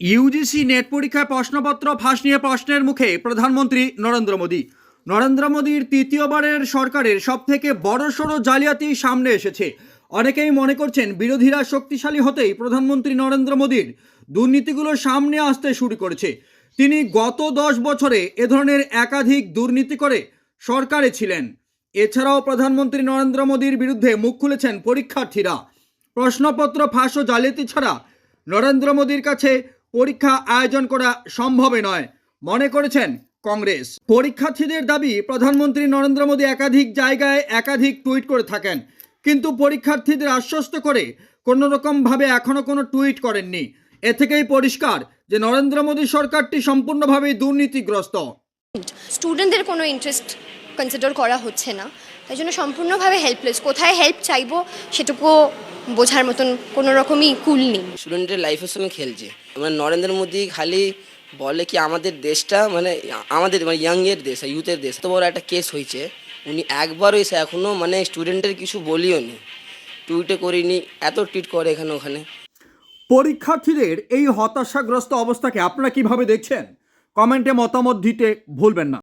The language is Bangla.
ইউজিসি নেট পরীক্ষায় প্রশ্নপত্র ফাঁস নিয়ে প্রশ্নের মুখে প্রধানমন্ত্রী নরেন্দ্র মোদী। নরেন্দ্র মোদীর তৃতীয়বারের সরকারের সবথেকে বড়সড় জালিয়াতি সামনে এসেছে। অনেকেই মনে করছেন বিরোধীরা শক্তিশালী হতেই প্রধানমন্ত্রী নরেন্দ্র মোদীর দুর্নীতিগুলো সামনে আসতে শুরু করেছে। তিনি গত দশ বছরে এ ধরনের একাধিক দুর্নীতি করে সরকারে ছিলেন। এছাড়াও প্রধানমন্ত্রী নরেন্দ্র মোদীর বিরুদ্ধে মুখ খুলেছেন পরীক্ষার্থীরা। প্রশ্নপত্র ফাঁস ও জালিয়াতি ছাড়া নরেন্দ্র মোদীর কাছে পরীক্ষা আয়োজন করা সম্ভবে নয়, মনে করেছেন কংগ্রেস। পরীক্ষার্থীদের দাবি, প্রধানমন্ত্রী নরেন্দ্র মোদী একাধিক জায়গায় একাধিক টুইট করে থাকেন, কিন্তু পরীক্ষার্থীদের আশ্বস্ত করে কোনো রকমভাবে এখনও কোনো টুইট করেননি। এ থেকেই পরিষ্কার যে নরেন্দ্র মোদী সরকারটি সম্পূর্ণভাবেই দুর্নীতিগ্রস্ত। স্টুডেন্টদের কোনো ইন্টারেস্ট কনসিডার করা হচ্ছে না, তাই জন্য সম্পূর্ণভাবে হেল্পলেস কোথায় হেল্প চাইব সেটুকু বোঝার মতন কোনো রকমই কুল নেই। স্টুডেন্টের লাইফের সঙ্গে খেলছে। মানে নরেন্দ্র মোদী খালি বলে কি আমাদের দেশটা মানে আমাদের মানে ইয়াংয়ের দেশ ইউথের দেশ। তো বড় একটা কেস হয়েছে। উনি একবারও এসে এখনও মানে স্টুডেন্টের কিছু বলিও নি। টুইটে করিনি এত টুইট করে এখানে ওখানে। পরীক্ষার্থীদের এই হতাশাগ্রস্ত অবস্থাকে আপনারা কীভাবে দেখছেন? কমেন্টে মতামত দিতে ভুলবেন না।